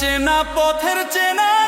চেনা পথের চেনা।